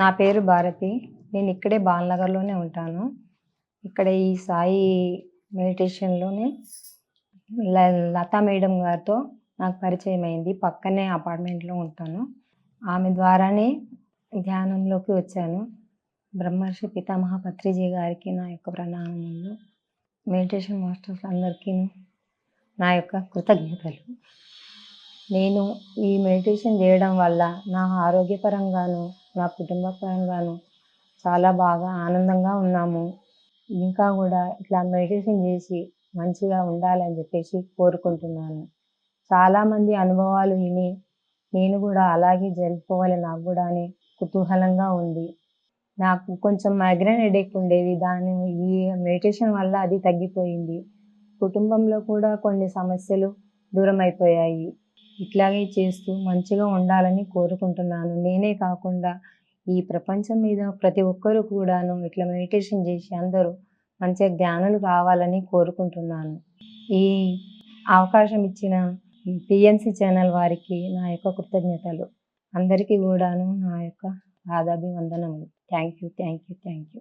నా పేరు భారతి. నేను ఇక్కడే బాలనగర్లోనే ఉంటాను. ఇక్కడ ఈ సాయి మెడిటేషన్లోనే ల- లతా మేడం గారితో నాకు పరిచయం అయింది. పక్కనే అపార్ట్మెంట్లో ఉంటాను. ఆమె ద్వారానే ధ్యానంలోకి వచ్చాను. బ్రహ్మర్షి పితామహ పత్రిజీ గారికి నా యొక్క ప్రణామములు. మెడిటేషన్ మాస్టర్స్ అందరికీ నా యొక్క కృతజ్ఞతలు. నేను ఈ మెడిటేషన్ చేయడం వల్ల నా ఆరోగ్యపరంగాను నా కుటుంబ పరంగాను చాలా బాగా ఆనందంగా ఉన్నాము. ఇంకా కూడా ఇట్లా మెడిటేషన్ చేసి మంచిగా ఉండాలని చెప్పేసి కోరుకుంటున్నాను. చాలామంది అనుభవాలు విని నేను కూడా అలాగే జరుపుకోవాలి నాకు కూడా అని కుతూహలంగా ఉంది. నాకు కొంచెం మైగ్రేన్ హెడేక్ ఉండేది. దాని ఈ మెడిటేషన్ వల్ల అది తగ్గిపోయింది. కుటుంబంలో కూడా కొన్ని సమస్యలు దూరం అయిపోయాయి ఇట్లాగే చేస్తూ మంచిగా ఉండాలని కోరుకుంటున్నాను. నేనే కాకుండా ఈ ప్రపంచం మీద ప్రతి ఒక్కరు కూడాను ఇట్లా మెడిటేషన్ చేసి అందరూ మంచిగా జ్ఞానులు కావాలని కోరుకుంటున్నాను. ఈ అవకాశం ఇచ్చిన పిఎన్సి ఛానల్ వారికి నా యొక్క కృతజ్ఞతలు. అందరికీ కూడాను నా యొక్క ఆదాభివందనములు thank you thank you thank you.